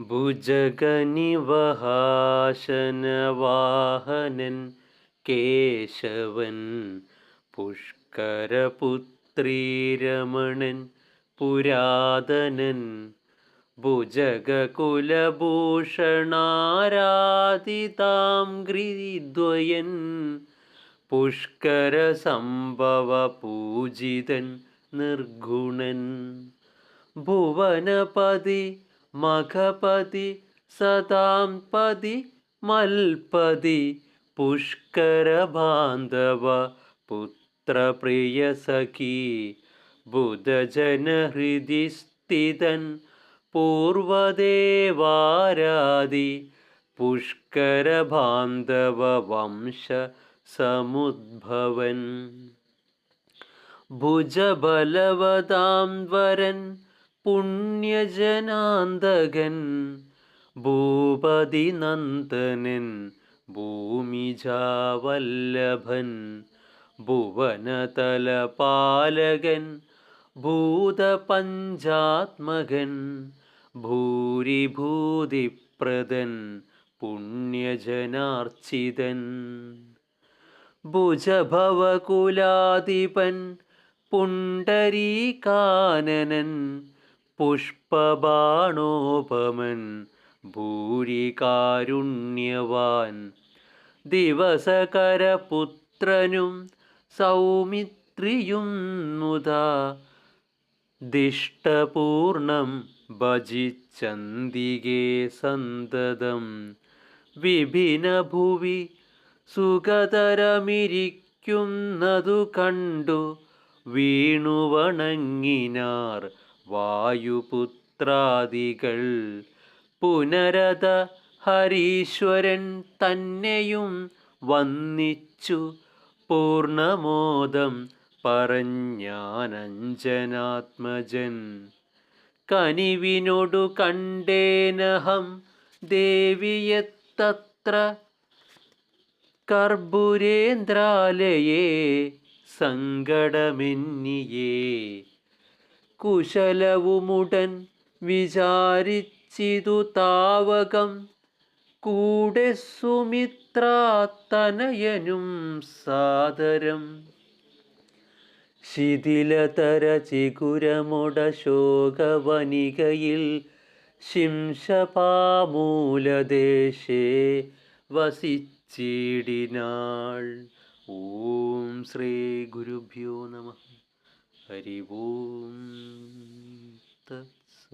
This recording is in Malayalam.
ഭുജഗനിവഹാശനവാഹനൻ കേശവൻ പുഷ്കരപുത്രീരമണൻ പുരാതനൻ ഭുജഗകുലഭൂഷണാരാധിതാം ഗിരിദ്വയൻ പുഷ്കരസംഭവ പൂജിതൻ നിർഗുണൻ. ഭുവനപതി മഖപതി സദാം പതി മൽപതി പുഷ്കരബാന്ധവ പുത്രപ്രിയ സഖി ബുധജനഹൃദി സ്ഥിതൻ പൂർവദേവാരാദി പുഷ്കരബാന്ധവ വംശ സമുദ്ഭവൻ ഭുജബലവതാം വരൻ പുണ്യജനാന്തകൻ ഭൂപതിനന്ദനൻ ഭൂമിജാവല്ലഭൻ ഭുവനതലപാലകൻ ഭൂതപഞ്ചാത്മകൻ ഭൂരിഭൂതിപ്രദൻ പുണ്യജനാർച്ചിതൻ ഭുജഭവകുലാധിപൻ പുണ്ടരീകാനനൻ പുഷ്പബാണോപമൻ ഭൂരികാരുണ്യവാൻ. ദിവസകരപുത്രനും സൗമിത്രിയും മുതാ ദിഷ്ടപൂർണം ഭജിച്ചന്തികേ സന്തതം വിഭിനഭുവി സുഖതരമിരിക്കുന്നതു കണ്ടു വീണുവണങ്ങിനാർ വായുപുത്രാദികൾ പുനരത ഹരീശ്വരൻ തന്നെയും വന്നിച്ചു പൂർണമോദം പറഞ്ഞാനഞ്ജനാത്മജൻ. കനിവിനോടു കണ്ടേനഹം ദേവിയത്തത്ര കർബുരേന്ദ്രാലയേ സങ്കടമെന്നിയേ. കുശലവുമുടൻ വിചാരിച്ചിതു താവകം. കൂടെ സുമിത്രാത്തനയനും സാദരം. ശിഥിലതര ചികുരമുട ശോകവനികയിൽ ശിംശപാമൂലദേശേ വസിച്ചിടിനാൾ. ഓം ശ്രീ ഗുരുഭ്യോ നമ. हरि ूं तत्स